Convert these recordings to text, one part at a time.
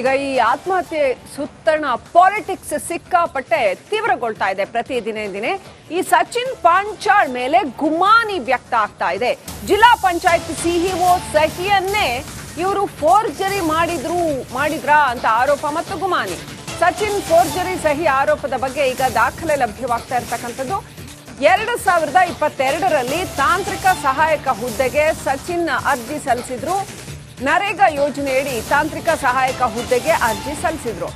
ಈಗ ಈ ಆತ್ಮಹತ್ಯೆ ಸುತ್ತಣ ಪಾಲಿಟಿಕ್ಸ್ ಸಿಕ್ಕಾಪಟ್ಟೆ ತೀವ್ರಗೊಳ್ತಾ ಇದೆ ಪ್ರತಿ ದಿನೇ ದಿನೇ. ಈ ಸಚಿನ್ ಪಾಂಚಾಳ್ ಮೇಲೆ ಗುಮಾನಿ ವ್ಯಕ್ತ ಆಗ್ತಾ ಇದೆ. ಜಿಲ್ಲಾ ಪಂಚಾಯತ್ ಸಿಇಒ ಸಹಿಯನ್ನೇ ಇವರು ಫೋರ್ಜರಿ ಮಾಡಿದ್ರು, ಮಾಡಿದ್ರಾ ಅಂತ ಆರೋಪ ಮತ್ತು ಗುಮಾನಿ. ಸಚಿನ್ ಫೋರ್ಜರಿ ಸಹಿ ಆರೋಪದ ಬಗ್ಗೆ ಈಗ ದಾಖಲೆ ಲಭ್ಯವಾಗ್ತಾ ಇರತಕ್ಕಂಥದ್ದು. ಎರಡು ಸಾವಿರದ ಇಪ್ಪತ್ತೆರಡರಲ್ಲಿ ತಾಂತ್ರಿಕ ಸಹಾಯಕ ಹುದ್ದೆಗೆ ಸಚಿನ್ ಅರ್ಜಿ ಸಲ್ಲಿಸಿದ್ರು. ನರೇಗಾ ಯೋಜನೆಯಡಿ ತಾಂತ್ರಿಕ ಸಹಾಯಕ ಹುದ್ದೆಗೆ ಅರ್ಜಿ ಸಲ್ಲಿಸಿದ್ರು.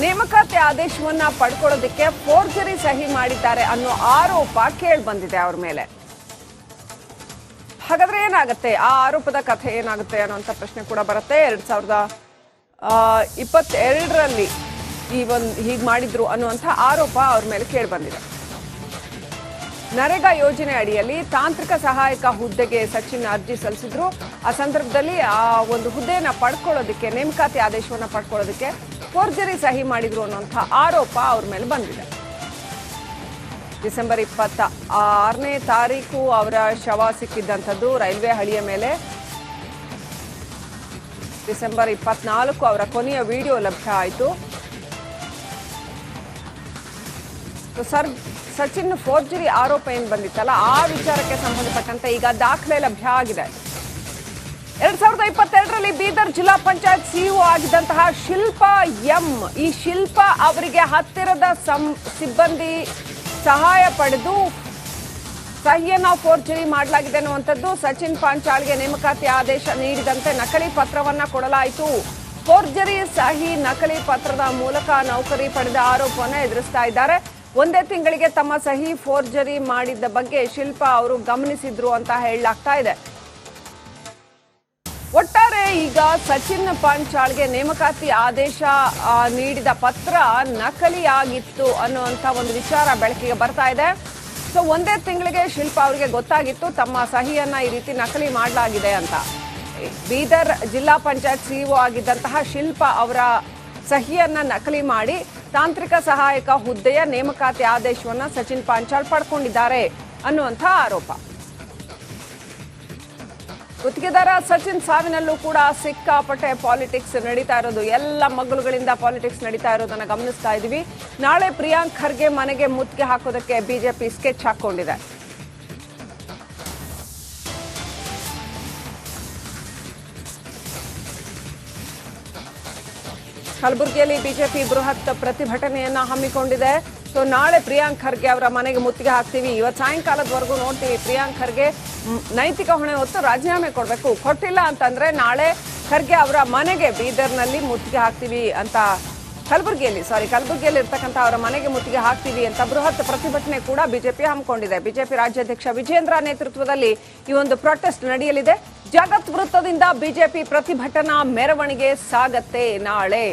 ನೇಮಕಾತಿ ಆದೇಶವನ್ನ ಪಡ್ಕೊಳ್ಳೋದಕ್ಕೆ ಫೋರ್ಜರಿ ಸಹಿ ಮಾಡಿದ್ದಾರೆ ಅನ್ನೋ ಆರೋಪ ಕೇಳಿ ಬಂದಿದೆ ಅವ್ರ ಮೇಲೆ. ಹಾಗಾದ್ರೆ ಏನಾಗುತ್ತೆ? ಆ ಆರೋಪದ ಕಥೆ ಏನಾಗುತ್ತೆ ಅನ್ನೋಂಥ ಪ್ರಶ್ನೆ ಕೂಡ ಬರುತ್ತೆ. ಎರಡ್ ಸಾವಿರದ ಇಪ್ಪತ್ತೆರಡರಲ್ಲಿ ಈ ಒಂದು ಹೀಗೆ ಮಾಡಿದ್ರು ಅನ್ನುವಂಥ ಆರೋಪ ಅವ್ರ ಮೇಲೆ ಕೇಳಿ ಬಂದಿದೆ ನರೇಗಾ ಯೋಜನೆ ಅಡಿಯಲ್ಲಿ ತಾಂತ್ರಿಕ ಸಹಾಯಕ ಹುದ್ದೆಗೆ ಸಚಿನ್ ಅರ್ಜಿ ಸಲ್ಲಿಸಿದ್ರು. ಆ ಸಂದರ್ಭದಲ್ಲಿ ಆ ಒಂದು ಹುದ್ದೆಯನ್ನು ಪಡ್ಕೊಳ್ಳೋದಕ್ಕೆ, ನೇಮಕಾತಿ ಆದೇಶವನ್ನು ಪಡ್ಕೊಳ್ಳೋದಕ್ಕೆ ಫೋರ್ಜರಿ ಸಹಿ ಮಾಡಿದ್ರು ಅನ್ನುವಂಥ ಆರೋಪ ಅವ್ರ ಮೇಲೆ ಬಂದಿದೆ. ಡಿಸೆಂಬರ್ ಇಪ್ಪತ್ತ ಆರನೇ ತಾರೀಕು ಅವರ ಶವ ಸಿಕ್ಕಿದ್ದಂಥದ್ದು ರೈಲ್ವೆ ಹಳಿಯ ಮೇಲೆ. ಡಿಸೆಂಬರ್ ಇಪ್ಪತ್ನಾಲ್ಕು ಅವರ ಕೊನೆಯ ವಿಡಿಯೋ ಲಭ್ಯ ಆಯಿತು. ಸರ್, ಸಚಿನ್ ಫೋರ್ಜರಿ ಆರೋಪ ಏನು ಬಂದಿತ್ತಲ್ಲ, ಆ ವಿಚಾರಕ್ಕೆ ಸಂಬಂಧಪಟ್ಟಂತೆ ಈಗ ದಾಖಲೆ ಲಭ್ಯ ಆಗಿದೆ. ಎರಡ್ ಸಾವಿರದ ಇಪ್ಪತ್ತೆರಡರಲ್ಲಿ ಬೀದರ್ ಜಿಲ್ಲಾ ಪಂಚಾಯತ್ ಸಿಇಒ ಆಗಿದ್ದಂತಹ ಶಿಲ್ಪಾ ಎಂ, ಈ ಶಿಲ್ಪಾ ಅವರಿಗೆ ಹತ್ತಿರದ ಸಿಬ್ಬಂದಿ ಸಹಾಯ ಪಡೆದು ಸಹಿಯನ್ನು ಫೋರ್ಜರಿ ಮಾಡಲಾಗಿದೆ ಅನ್ನುವಂಥದ್ದು ಸಚಿನ್ ಪಾಂಚಾಳ್ಗೆ ನೇಮಕಾತಿ ಆದೇಶ ನೀಡಿದಂತೆ ನಕಲಿ ಪತ್ರವನ್ನ ಕೊಡಲಾಯಿತು. ಫೋರ್ಜರಿ ಸಹಿ ನಕಲಿ ಪತ್ರದ ಮೂಲಕ ನೌಕರಿ ಪಡೆದ ಆರೋಪವನ್ನು ಎದುರಿಸ್ತಾ ಇದ್ದಾರೆ. ಒಂದೇ ತಿಂಗಳಿಗೆ ತಮ್ಮ ಸಹಿ ಫೋರ್ಜರಿ ಮಾಡಿದ್ದ ಬಗ್ಗೆ ಶಿಲ್ಪಾ ಅವರು ಗಮನಿಸಿದ್ರು ಅಂತ ಹೇಳಲಾಗ್ತಾ ಇದೆ. ಒಟ್ಟಾರೆ ಈಗ ಸಚಿನ್ ಪಾಂಚಾಳ್ಗೆ ನೇಮಕಾತಿ ಆದೇಶ ನೀಡಿದ ಪತ್ರ ನಕಲಿಯಾಗಿತ್ತು ಅನ್ನುವಂತ ಒಂದು ವಿಚಾರ ಬೆಳಕಿಗೆ ಬರ್ತಾ ಇದೆ. ಸೊ ಒಂದೇ ತಿಂಗಳಿಗೆ ಶಿಲ್ಪಾ ಅವರಿಗೆ ಗೊತ್ತಾಗಿತ್ತು ತಮ್ಮ ಸಹಿಯನ್ನ ಈ ರೀತಿ ನಕಲಿ ಮಾಡಲಾಗಿದೆ ಅಂತ. ಬೀದರ್ ಜಿಲ್ಲಾ ಪಂಚಾಯತ್ ಸಿಇಒ ಆಗಿದ್ದಂತಹ ಶಿಲ್ಪಾ ಅವರ ಸಹಿಯನ್ನ ನಕಲಿ ಮಾಡಿ ತಾಂತ್ರಿಕ ಸಹಾಯಕ ಹುದ್ದೆಯ ನೇಮಕಾತಿ ಆದೇಶವನ್ನು ಸಚಿನ್ ಪಾಂಚಾಲ್ ಪಡ್ಕೊಂಡಿದ್ದಾರೆ ಅನ್ನುವಂಥ ಆರೋಪ. ಗುತ್ತಿಗೆದಾರ ಸಚಿನ್ ಸಾವಿನಲ್ಲೂ ಕೂಡ ಸಿಕ್ಕಾಪಟ್ಟೆ ಪಾಲಿಟಿಕ್ಸ್ ನಡೀತಾ ಇರೋದು, ಎಲ್ಲ ಮಗ್ಳುಗಳಿಂದ ಪಾಲಿಟಿಕ್ಸ್ ನಡೀತಾ ಇರೋದನ್ನ ಗಮನಿಸ್ತಾ ಇದ್ದೀವಿ ನಾಳೆ ಪ್ರಿಯಾಂಕ್ ಖರ್ಗೆ ಮನೆಗೆ ಮುತ್ತಿಗೆ ಹಾಕೋದಕ್ಕೆ ಬಿಜೆಪಿ ಸ್ಕೆಚ್ ಹಾಕೊಂಡಿದೆ. ಕಲಬುರಗಿಯಲ್ಲಿ ಬಿಜೆಪಿ ಬೃಹತ್ ಪ್ರತಿಭಟನೆಯನ್ನ ಹಮ್ಮಿಕೊಂಡಿದೆ. ಸೊ ನಾಳೆ ಪ್ರಿಯಾಂಕ್ ಖರ್ಗೆ ಅವರ ಮನೆಗೆ ಮುತ್ತಿಗೆ ಹಾಕ್ತೀವಿ. ಇವತ್ತು ಸಾಯಂಕಾಲದವರೆಗೂ ನೋಡ್ತೀವಿ ಪ್ರಿಯಾಂಕ್ ಖರ್ಗೆ ನೈತಿಕ ಹೊಣೆ ಹೊತ್ತು ರಾಜೀನಾಮೆ ಕೊಡಬೇಕು. ಕೊಟ್ಟಿಲ್ಲ ಅಂತಂದ್ರೆ ನಾಳೆ ಖರ್ಗೆ ಅವರ ಮನೆಗೆ ಬೀದರ್ನಲ್ಲಿ ಮುತ್ತಿಗೆ ಹಾಕ್ತೀವಿ ಅಂತ ಕಲಬುರಗಿಯಲ್ಲಿ ಸಾರಿ ಕಲಬುರಗಿಯಲ್ಲಿ ಇರ್ತಕ್ಕಂಥ ಅವರ ಮನೆಗೆ ಮುತ್ತಿಗೆ ಹಾಕ್ತೀವಿ ಅಂತ ಬೃಹತ್ ಪ್ರತಿಭಟನೆ ಕೂಡ ಬಿಜೆಪಿ ಹಮ್ಮಿಕೊಂಡಿದೆ. ಬಿಜೆಪಿ ರಾಜ್ಯಾಧ್ಯಕ್ಷ ವಿಜೇಂದ್ರ ನೇತೃತ್ವದಲ್ಲಿ ಈ ಒಂದು ಪ್ರೊಟೆಸ್ಟ್ ನಡೆಯಲಿದೆ. ಜಗತ್ ವೃತ್ತದಿಂದ ಬಿಜೆಪಿ ಪ್ರತಿಭಟನಾ ಮೆರವಣಿಗೆ ಸಾಗತ್ತೆ ನಾಳೆ.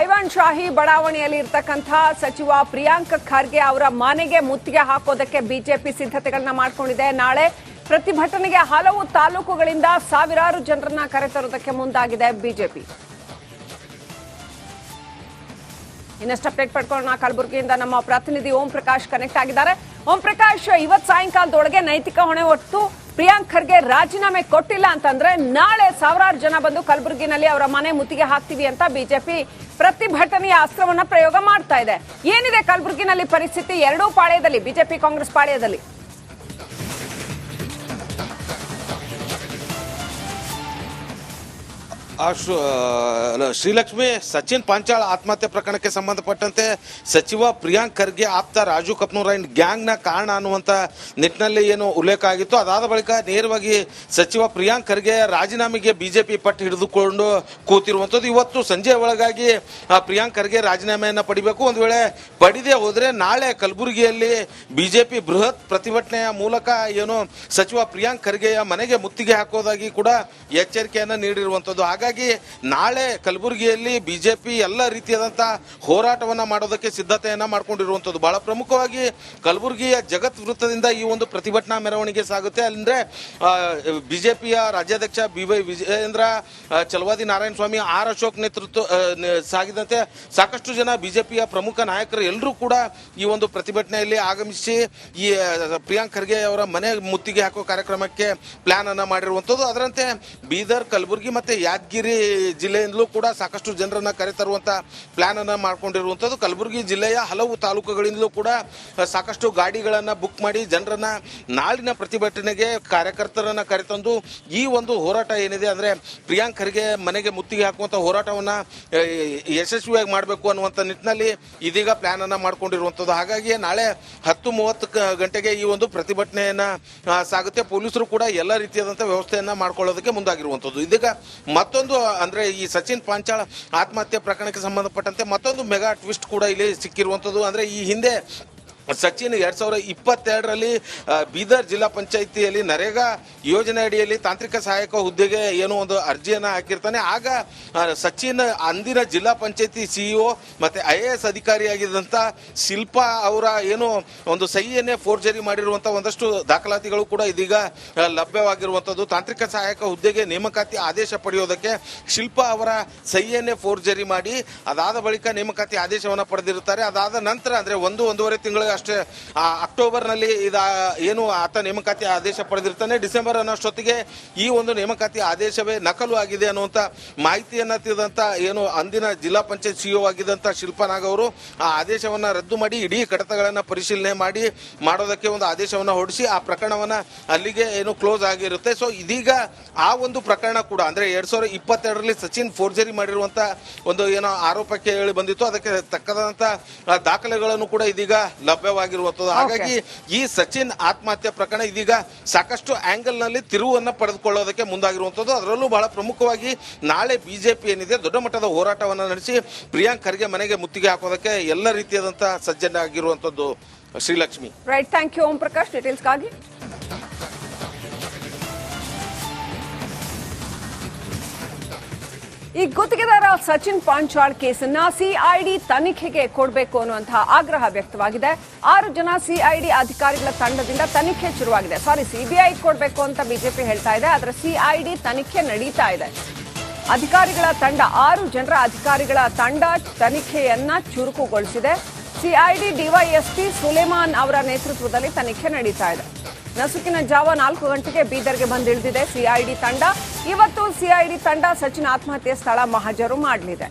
ಐವಾನ್ ಶಾಹಿ ಬಡಾವಣೆಯಲ್ಲಿ ಇರ್ತಕ್ಕಂಥ ಸಚಿವ ಪ್ರಿಯಾಂಕ್ ಖರ್ಗೆ ಅವರ ಮನೆಗೆ ಮುತ್ತಿಗೆ ಹಾಕೋದಕ್ಕೆ ಬಿಜೆಪಿ ಸಿದ್ಧತೆಗಳನ್ನ ಮಾಡಿಕೊಂಡಿದೆ. ನಾಳೆ ಪ್ರತಿಭಟನೆಗೆ ಹಲವು ತಾಲೂಕುಗಳಿಂದ ಸಾವಿರಾರು ಜನರನ್ನ ಕರೆತರೋದಕ್ಕೆ ಮುಂದಾಗಿದೆ ಬಿಜೆಪಿ. ಇನ್ನಷ್ಟು ಅಪ್ಡೇಟ್ ಪಡ್ಕೊಳ್ಳೋಣ. ಕಲಬುರಗಿಯಿಂದ ನಮ್ಮ ಪ್ರತಿನಿಧಿ ಓಂ ಪ್ರಕಾಶ್ ಕನೆಕ್ಟ್ ಆಗಿದ್ದಾರೆ. ಓಂ ಪ್ರಕಾಶ್ ಇವತ್ತು ಸಾಯಂಕಾಲದೊಳಗೆ ನೈತಿಕ ಹೊಣೆ ಹೊತ್ತು ಪ್ರಿಯಾಂಕ್ ಖರ್ಗೆ ರಾಜೀನಾಮೆ ಕೊಟ್ಟಿಲ್ಲ ಅಂತಂದ್ರೆ ನಾಳೆ ಸಾವಿರಾರು ಜನ ಬಂದು ಕಲಬುರಗಿನಲ್ಲಿ ಅವರ ಮನೆ ಮುತ್ತಿಗೆ ಹಾಕ್ತೀವಿ ಅಂತ ಬಿಜೆಪಿ ಪ್ರತಿಭಟನೆಯ ಅಸ್ತ್ರವನ್ನ ಪ್ರಯೋಗ ಮಾಡ್ತಾ ಇದೆ. ಏನಿದೆ ಕಲಬುರಗಿನಲ್ಲಿ ಪರಿಸ್ಥಿತಿ? ಎರಡೂ ಪಾಳ್ಯದಲ್ಲಿ, ಬಿಜೆಪಿ ಕಾಂಗ್ರೆಸ್ ಪಾಳ್ಯದಲ್ಲಿ? ಆ ಶ್ರೀಲಕ್ಷ್ಮಿ ಸಚಿನ್ ಪಾಂಚಾಳ್ ಆತ್ಮಹತ್ಯೆ ಪ್ರಕರಣಕ್ಕೆ ಸಂಬಂಧಪಟ್ಟಂತೆ ಸಚಿವ ಪ್ರಿಯಾಂಕ್ ಖರ್ಗೆ ಆಪ್ತ ರಾಜು ಕಪ್ನೂರ್ ಅಂಡ್ ಗ್ಯಾಂಗ್ನ ಕಾರಣ ಅನ್ನುವಂಥ ನಿಟ್ಟಿನಲ್ಲಿ ಏನು ಉಲ್ಲೇಖ ಆಗಿತ್ತು. ಅದಾದ ಬಳಿಕ ನೇರವಾಗಿ ಸಚಿವ ಪ್ರಿಯಾಂಕ್ ಖರ್ಗೆ ರಾಜೀನಾಮೆಗೆ ಬಿಜೆಪಿ ಪಟ್ಟು ಹಿಡಿದುಕೊಂಡು ಕೂತಿರುವಂಥದ್ದು. ಇವತ್ತು ಸಂಜೆ ಒಳಗಾಗಿ ಪ್ರಿಯಾಂಕ್ ಖರ್ಗೆ ರಾಜೀನಾಮೆಯನ್ನು ಪಡಿಬೇಕು. ಒಂದು ವೇಳೆ ಪಡಿದೇ ಹೋದರೆ ನಾಳೆ ಕಲಬುರಗಿಯಲ್ಲಿ ಬಿಜೆಪಿ ಬೃಹತ್ ಪ್ರತಿಭಟನೆಯ ಮೂಲಕ ಏನು ಸಚಿವ ಪ್ರಿಯಾಂಕ್ ಖರ್ಗೆಯ ಮನೆಗೆ ಮುತ್ತಿಗೆ ಹಾಕೋದಾಗಿ ಕೂಡ ಎಚ್ಚರಿಕೆಯನ್ನು ನೀಡಿರುವಂಥದ್ದು. ಹಾಗಾಗಿ ನಾಳೆ ಕಲಬುರಗಿಯಲ್ಲಿ ಬಿಜೆಪಿ ಎಲ್ಲ ರೀತಿಯಾದಂಥ ಹೋರಾಟವನ್ನ ಮಾಡೋದಕ್ಕೆ ಸಿದ್ಧತೆಯನ್ನ ಮಾಡ್ಕೊಂಡಿರುವಂಥದ್ದು ಬಹಳ ಪ್ರಮುಖವಾಗಿ ಕಲಬುರಗಿಯ ಜಗತ್ ವೃತ್ತದಿಂದ ಈ ಒಂದು ಪ್ರತಿಭಟನಾ ಮೆರವಣಿಗೆ ಸಾಗುತ್ತೆ. ಅಲ್ಲಿಂದ್ರೆ ಬಿಜೆಪಿಯ ರಾಜ್ಯಾಧ್ಯಕ್ಷ B Y Vijayendra Chalavadi Narayana Swamy R Ashok ನೇತೃತ್ವ ಸಾಗಿದಂತೆ ಸಾಕಷ್ಟು ಜನ ಬಿಜೆಪಿಯ ಪ್ರಮುಖ ನಾಯಕರು ಎಲ್ಲರೂ ಕೂಡ ಈ ಒಂದು ಪ್ರತಿಭಟನೆಯಲ್ಲಿ ಆಗಮಿಸಿ ಈ ಪ್ರಿಯಾಂಕ್ ಖರ್ಗೆ ಅವರ ಮನೆ ಮುತ್ತಿಗೆ ಹಾಕೋ ಕಾರ್ಯಕ್ರಮಕ್ಕೆ ಪ್ಲಾನ್ ಅನ್ನ ಮಾಡಿರುವಂಥದ್ದು ಅದರಂತೆ ಬೀದರ್, ಕಲಬುರಗಿ ಮತ್ತೆ ಯಾದಗಿರಿ ಮಡಿಕೇರಿ ಜಿಲ್ಲೆಯಿಂದಲೂ ಕೂಡ ಸಾಕಷ್ಟು ಜನರನ್ನು ಕರೆತರುವಂಥ ಪ್ಲಾನ್ ಅನ್ನ ಮಾಡ್ಕೊಂಡಿರುವಂತದ್ದು ಕಲಬುರಗಿ ಜಿಲ್ಲೆಯ ಹಲವು ತಾಲೂಕುಗಳಿಂದಲೂ ಕೂಡ ಸಾಕಷ್ಟು ಗಾಡಿಗಳನ್ನು ಬುಕ್ ಮಾಡಿ ಜನರನ್ನು ನಾಳಿನ ಪ್ರತಿಭಟನೆಗೆ ಕಾರ್ಯಕರ್ತರನ್ನ ಕರೆತಂದು ಈ ಒಂದು ಹೋರಾಟ ಏನಿದೆ ಅಂದ್ರೆ ಪ್ರಿಯಾಂಕ್ ಖರ್ಗೆ ಮನೆಗೆ ಮುತ್ತಿಗೆ ಹಾಕುವಂತ ಹೋರಾಟವನ್ನ ಯಶಸ್ವಿಯಾಗಿ ಮಾಡಬೇಕು ಅನ್ನುವಂತ ನಿಟ್ಟಿನಲ್ಲಿ ಇದೀಗ ಪ್ಲಾನ್ ಅನ್ನ ಮಾಡ್ಕೊಂಡಿರುವಂತದ್ದು ಹಾಗಾಗಿ ನಾಳೆ ಹತ್ತು ಮೂವತ್ತು ಗಂಟೆಗೆ ಈ ಒಂದು ಪ್ರತಿಭಟನೆಯನ್ನ ಸಾಗುತ್ತೆ. ಪೊಲೀಸರು ಕೂಡ ಎಲ್ಲ ರೀತಿಯಾದಂಥ ವ್ಯವಸ್ಥೆಯನ್ನು ಮಾಡ್ಕೊಳ್ಳೋದಕ್ಕೆ ಮುಂದಾಗಿರುವಂತದ್ದು ಇದೀಗ ಮತ್ತೊಂದು ಅಂದ್ರೆ ಈ ಸಚಿನ್ ಪಾಂಚಾಳ ಆತ್ಮಹತ್ಯೆ ಪ್ರಕರಣಕ್ಕೆ ಸಂಬಂಧಪಟ್ಟಂತೆ ಮತ್ತೊಂದು ಮೆಗಾ ಟ್ವಿಸ್ಟ್ ಕೂಡ ಇಲ್ಲಿ ಸಿಕ್ಕಿರುವಂತದ್ದು ಅಂದ್ರೆ ಈ ಹಿಂದೆ ಸಚಿನ್ ಎರಡ್ ಸಾವಿರದ ಇಪ್ಪತ್ತೆರಡರಲ್ಲಿ ಬೀದರ್ ಜಿಲ್ಲಾ ಪಂಚಾಯಿತಿಯಲ್ಲಿ ನರೇಗಾ ಯೋಜನೆ ಅಡಿಯಲ್ಲಿ ತಾಂತ್ರಿಕ ಸಹಾಯಕ ಹುದ್ದೆಗೆ ಏನೋ ಒಂದು ಅರ್ಜಿಯನ್ನು ಹಾಕಿರ್ತಾನೆ. ಆಗ ಸಚಿನ್ ಅಂದಿನ ಜಿಲ್ಲಾ ಪಂಚಾಯಿತಿ ಸಿಇಒ ಮತ್ತೆ ಐ ಎ ಎಸ್ ಅಧಿಕಾರಿಯಾಗಿದ್ದಂಥ ಶಿಲ್ಪಾ ಅವರ ಏನು ಒಂದು ಸಹಿಯನ್ನೇ ಫೋರ್ಜರಿ ಮಾಡಿರುವಂಥ ಒಂದಷ್ಟು ದಾಖಲಾತಿಗಳು ಕೂಡ ಇದೀಗ ಲಭ್ಯವಾಗಿರುವಂಥದ್ದು ತಾಂತ್ರಿಕ ಸಹಾಯಕ ಹುದ್ದೆಗೆ ನೇಮಕಾತಿ ಆದೇಶ ಪಡೆಯೋದಕ್ಕೆ ಶಿಲ್ಪಾ ಅವರ ಸಹಿಯನ್ನೇ ಫೋರ್ಜರಿ ಮಾಡಿ, ಅದಾದ ಬಳಿಕ ನೇಮಕಾತಿ ಆದೇಶವನ್ನು ಪಡೆದಿರುತ್ತಾರೆ. ಅದಾದ ನಂತರ ಅಂದರೆ ಒಂದು, ಒಂದೂವರೆ ತಿಂಗಳಿಗೆ ಅಷ್ಟೇ. ಅಕ್ಟೋಬರ್ನಲ್ಲಿ ಇದ, ಏನು ಆತ ನೇಮಕಾತಿ ಆದೇಶ ಪಡೆದಿರ್ತಾನೆ. ಡಿಸೆಂಬರ್ ಅನ್ನೋಷ್ಟೊತ್ತಿಗೆ ಈ ಒಂದು ನೇಮಕಾತಿ ಆದೇಶವೇ ನಕಲು ಆಗಿದೆ ಅನ್ನುವಂಥ ಮಾಹಿತಿಯನ್ನು ತಿಳಿದಂಥ, ಏನು ಅಂದಿನ ಜಿಲ್ಲಾ ಪಂಚಾಯತ್ ಸಿಇಒ ಆಗಿದ್ದಂಥ ಶಿಲ್ಪಾ ಅವರು ಆ ಆದೇಶವನ್ನು ರದ್ದು ಮಾಡಿ, ಇಡೀ ಕಡತಗಳನ್ನು ಪರಿಶೀಲನೆ ಮಾಡಿ, ಮಾಡೋದಕ್ಕೆ ಒಂದು ಆದೇಶವನ್ನು ಹೊರಡಿಸಿ, ಆ ಪ್ರಕರಣವನ್ನು ಅಲ್ಲಿಗೆ ಏನು ಕ್ಲೋಸ್ ಆಗಿರುತ್ತೆ. ಸೊ, ಇದೀಗ ಆ ಒಂದು ಪ್ರಕರಣ ಕೂಡ, ಅಂದರೆ ಎರಡು ಸಾವಿರದ ಇಪ್ಪತ್ತೆರಡರಲ್ಲಿ ಸಚಿನ್ ಫೋರ್ಜರಿ ಮಾಡಿರುವಂಥ ಒಂದು, ಏನೋ ಆರೋಪಕ್ಕೆ ಹೇಳಿ ಬಂದಿತ್ತು. ಅದಕ್ಕೆ ತಕ್ಕದಂಥ ದಾಖಲೆಗಳನ್ನು ಕೂಡ ಇದೀಗ ಲಭ್ಯವಾಗಿರುವಂತದ್ದು ಹಾಗಾಗಿ ಈ ಸಚಿನ್ ಆತ್ಮಹತ್ಯೆ ಪ್ರಕರಣ ಇದೀಗ ಸಾಕಷ್ಟು ಆಂಗಲ್ನಲ್ಲಿ ತಿರುವನ್ನ ಪಡೆದುಕೊಳ್ಳೋದಕ್ಕೆ ಮುಂದಾಗಿರುವಂತದ್ದು ಅದರಲ್ಲೂ ಬಹಳ ಪ್ರಮುಖವಾಗಿ ನಾಳೆ ಬಿಜೆಪಿ ಏನಿದೆ ದೊಡ್ಡ ಮಟ್ಟದ ಹೋರಾಟವನ್ನ ನಡೆಸಿ ಪ್ರಿಯಾಂಕ್ ಖರ್ಗೆ ಮನೆಗೆ ಮುತ್ತಿಗೆ ಹಾಕೋದಕ್ಕೆ ಎಲ್ಲ ರೀತಿಯಾದಂತಹ ಸಜ್ಜನಾಗಿರುವಂಥದ್ದು Sreelakshmi. Right thank you Om Prakash. ಡೀಟೇಲ್ಸ್ಗಾಗಿ ಈ ಗುತ್ತಿಗೆದಾರ ಸಚಿನ್ ಪಾಂಚಾಳ್ ಕೇಸನ್ನ ಸಿಐಡಿ ತನಿಖೆಗೆ ಕೊಡಬೇಕು ಅನ್ನುವಂತಹ ಆಗ್ರಹ ವ್ಯಕ್ತವಾಗಿದೆ. ಆರು ಜನ ಸಿಐಡಿ ಅಧಿಕಾರಿಗಳ ತಂಡದಿಂದ ತನಿಖೆ ಶುರುವಾಗಿದೆ. ಸಾರಿ ಸಿಬಿಐ ಕೊಡಬೇಕು ಅಂತ ಬಿಜೆಪಿ ಹೇಳ್ತಾ ಇದೆ, ಆದರೆ ಸಿಐಡಿ ತನಿಖೆ ನಡೀತಾ ಇದೆ. ಅಧಿಕಾರಿಗಳ ತಂಡ, ಆರು ಜನರ ಅಧಿಕಾರಿಗಳ ತಂಡ ತನಿಖೆಯನ್ನ ಚುರುಕುಗೊಳಿಸಿದೆ. ಸಿಐಡಿ ಡಿವೈಎಸ್ಪಿ ಸುಲೇಮಾನ್ ಅವರ ನೇತೃತ್ವದಲ್ಲಿ ತನಿಖೆ ನಡೀತಾ ಇದೆ. ನಸುಕಿನ ಜಾವ ನಾಲ್ಕು ಗಂಟೆಗೆ ಬೀದರ್ಗೆ ಬಂದಿಳಿದಿದೆ. ಸಿಐಡಿ ತಂಡ. ಇವತ್ತು ಸಿಐಡಿ ತಂಡ ಸಚಿನ್ ಆತ್ಮಹತ್ಯೆ ಸ್ಥಳ ಮಹಜರು ಮಾಡಲಿದೆ.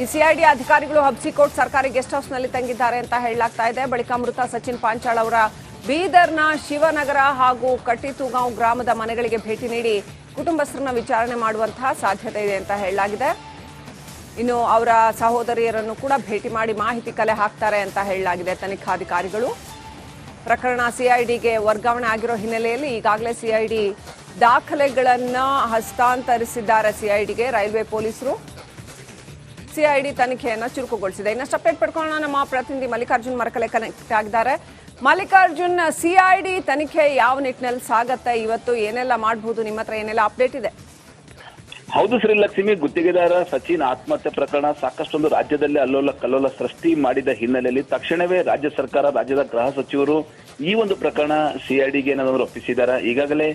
ಈ ಸಿಐಡಿ ಅಧಿಕಾರಿಗಳು ಹಬ್ಸಿಕೋಟ್ ಸರ್ಕಾರಿ ಗೆಸ್ಟ್ ಹೌಸ್ನಲ್ಲಿ ತಂಗಿದ್ದಾರೆ ಅಂತ ಹೇಳಲಾಗ್ತಾ ಇದೆ. ಬಳಿಕ ಮೃತ ಸಚಿನ್ ಪಾಂಚಾಳ್ ಅವರ ಬೀದರ್ನ ಶಿವನಗರ ಹಾಗೂ ಕಟ್ಟಿತುಗಾಂವ್ ಗ್ರಾಮದ ಮನೆಗಳಿಗೆ ಭೇಟಿ ನೀಡಿ ಕುಟುಂಬಸ್ಥರನ್ನ ವಿಚಾರಣೆ ಮಾಡುವಂತಹ ಸಾಧ್ಯತೆ ಇದೆ ಅಂತ ಹೇಳಲಾಗಿದೆ. ಇನ್ನು ಅವರ ಸಹೋದರಿಯರನ್ನು ಕೂಡ ಭೇಟಿ ಮಾಡಿ ಮಾಹಿತಿ ಕಲೆ ಹಾಕ್ತಾರೆ ಅಂತ ಹೇಳಲಾಗಿದೆ ತನಿಖಾಧಿಕಾರಿಗಳು. ಪ್ರಕರಣ ಸಿಐಡಿಗೆ ವರ್ಗಾವಣೆ ಆಗಿರೋ ಹಿನ್ನೆಲೆಯಲ್ಲಿ ಈಗಾಗಲೇ ಸಿಐಡಿ ದಾಖಲೆಗಳನ್ನು ಹಸ್ತಾಂತರಿಸಿದ್ದಾರೆ ಸಿಐಡಿಗೆ ರೈಲ್ವೆ ಪೊಲೀಸರು. ಸಿಐಡಿ ತನಿಖೆಯನ್ನು ಚುರುಕುಗೊಳಿಸಿದೆ. ಇನ್ನಷ್ಟು ಅಪ್ಡೇಟ್ ಪಡ್ಕೊಳ್ಳೋಣ. ನಮ್ಮ ಪ್ರತಿನಿಧಿ ಮಲ್ಲಿಕಾರ್ಜುನ್ ಮರಕಲೆ ಕನೆಕ್ಟ್ ಆಗಿದ್ದಾರೆ. ಮಲ್ಲಿಕಾರ್ಜುನ್, ಸಿಐಡಿ ತನಿಖೆ ಯಾವ ನಿಟ್ಟಿನಲ್ಲಿ ಸಾಗತ್ತೆ? ಇವತ್ತು ಏನೆಲ್ಲ ಮಾಡಬಹುದು ನಿಮ್ಮ ಹತ್ರ ಏನೆಲ್ಲ ಅಪ್ಡೇಟ್ ಇದೆ? ಹೌದು ಶ್ರೀಲಕ್ಷ್ಮಿ ಗುತ್ತಿಗೆದಾರ ಸಚಿನ್ ಆತ್ಮಹತ್ಯೆ ಪ್ರಕರಣ ಸಾಕಷ್ಟೊಂದು ರಾಜ್ಯದಲ್ಲಿ ಅಲ್ಲೋಲ ಕಲ್ಲೋಲ ಸೃಷ್ಟಿ ಮಾಡಿದ ಹಿನ್ನೆಲೆಯಲ್ಲಿ ತಕ್ಷಣವೇ ರಾಜ್ಯ ಸರ್ಕಾರ ರಾಜ್ಯದ ಗೃಹ ಸಚಿವರು ಈ ಒಂದು ಪ್ರಕರಣ ಸಿಐಡಿಗೆ ಏನಾದ್ರು ಒಪ್ಪಿಸಿದ್ದಾರೆ ಈಗಾಗಲೇ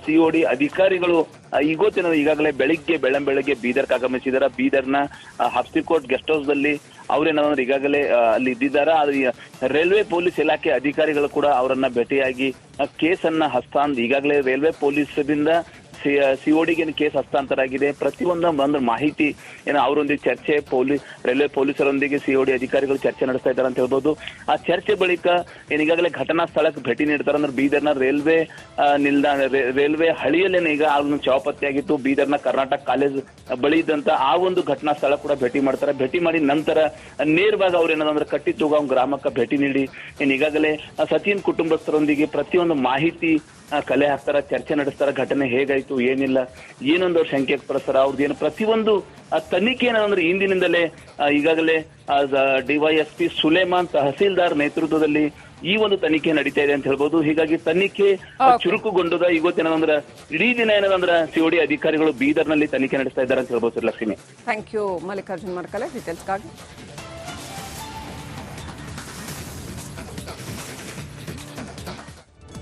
ಸಿಒಡಿ ಅಧಿಕಾರಿಗಳು ಈ ಗೊತ್ತಿನ ಈಗಾಗಲೇ ಬೆಳಿಗ್ಗೆ ಬೆಳ್ಳಂಬೆಳಗ್ಗೆ ಬೀದರ್ಗೆ ಆಗಮಿಸಿದ್ದಾರೆ ಬೀದರ್ನ ಆ, ಹಬ್ಸಿಕೋಟ್ ಗೆಸ್ಟ್ ಹೌಸ್ ಅಲ್ಲಿ ಅವ್ರೇನಾದ್ರು ಈಗಾಗಲೇ ಅಲ್ಲಿ ಇದ್ದಿದ್ದಾರೆ? ಆದ್ರೆ ರೈಲ್ವೆ ಪೊಲೀಸ್ ಇಲಾಖೆ ಅಧಿಕಾರಿಗಳು ಕೂಡ ಅವರನ್ನ ಭೇಟಿಯಾಗಿ ಕೇಸನ್ನ ಹಸ್ತಾಂತ ಈಗಾಗಲೇ ರೈಲ್ವೆ ಪೊಲೀಸರಿಂದ ಸಿಒಡಿಗೆ ಕೇಸ್ ಹಸ್ತಾಂತರ ಆಗಿದೆ ಪ್ರತಿಯೊಂದು ಅಂದ್ರೆ ಮಾಹಿತಿ, ಏನೋ ಅವರೊಂದಿಗೆ ಚರ್ಚೆ ಪೊಲೀಸ್ ರೈಲ್ವೆ ಪೊಲೀಸರೊಂದಿಗೆ ಸಿಒಡಿ ಅಧಿಕಾರಿಗಳು ಚರ್ಚೆ ನಡೆಸ್ತಾ ಇದ್ದಾರೆ ಅಂತ ಹೇಳ್ಬೋದು. ಆ ಚರ್ಚೆ ಬಳಿಕ ಏನು ಈಗಾಗಲೇ ಘಟನಾ ಸ್ಥಳಕ್ಕೆ ಭೇಟಿ ನೀಡ್ತಾರೆ ಅಂದ್ರೆ ಬೀದರ್ನ ರೈಲ್ವೆ ನಿಲ್ದಾಣ ರೈಲ್ವೆ ಹಳಿಯಲ್ಲೇನೆ ಈಗ ಅವ್ರನ್ನ ಚಾವಪತ್ತೆಯಾಗಿತ್ತು ಬೀದರ್ನ ಕರ್ನಾಟಕ ಕಾಲೇಜ್ ಬಳಿ ಇದ್ದಂತ ಆ ಒಂದು ಘಟನಾ ಸ್ಥಳ ಕೂಡ ಭೇಟಿ ಮಾಡ್ತಾರೆ. ಭೇಟಿ ಮಾಡಿ ನಂತರ ನೇರವಾಗಿ ಅವ್ರು ಏನದಂದ್ರೆ ಕಟ್ಟಿ ತೂಗ ಗ್ರಾಮಕ್ಕೆ ಭೇಟಿ ನೀಡಿ. ಈಗಾಗಲೇ ಸಚಿನ್ ಕುಟುಂಬಸ್ಥರೊಂದಿಗೆ ಪ್ರತಿಯೊಂದು ಮಾಹಿತಿ ಕಲೆ ಹಾಕ್ತಾರ ಚರ್ಚೆ ನಡೆಸ್ತಾರ ಘಟನೆ ಹೇಗಾಯ್ತು ಏನಿಲ್ಲ ಏನೊಂದು ಅವ್ರ ಶಂಕೆ ಪಡಿಸ್ತಾರ. ಅವ್ರದ್ದು ಏನು ಪ್ರತಿಯೊಂದು ತನಿಖೆ ಏನಂದ್ರೆ ಇಂದಿನಿಂದಲೇ ಆ, ಈಗಾಗಲೇ ಡಿವೈಎಸ್ಪಿ ಸುಲೇಮಾನ್ ತಹಸೀಲ್ದಾರ್ ನೇತೃತ್ವದಲ್ಲಿ ಈ ಒಂದು ತನಿಖೆ ನಡೀತಾ ಇದೆ ಅಂತ ಹೇಳ್ಬೋದು. ಹೀಗಾಗಿ ತನಿಖೆ ಚುರುಕುಗೊಂಡದ ಇವತ್ತೇನಂದ್ರ ಇಡೀ ದಿನ ಏನಂದ್ರೆ ಸಿಒಡಿ ಅಧಿಕಾರಿಗಳು ಬೀದರ್ನಲ್ಲಿ ತನಿಖೆ ನಡೆಸ್ತಾ ಇದ್ದಾರೆ ಅಂತ ಹೇಳ್ಬೋದು sir Lakshmi. Thank you Mallikarjun Markale. ಡೀಟೇಲ್ಸ್ಗಾಗಿ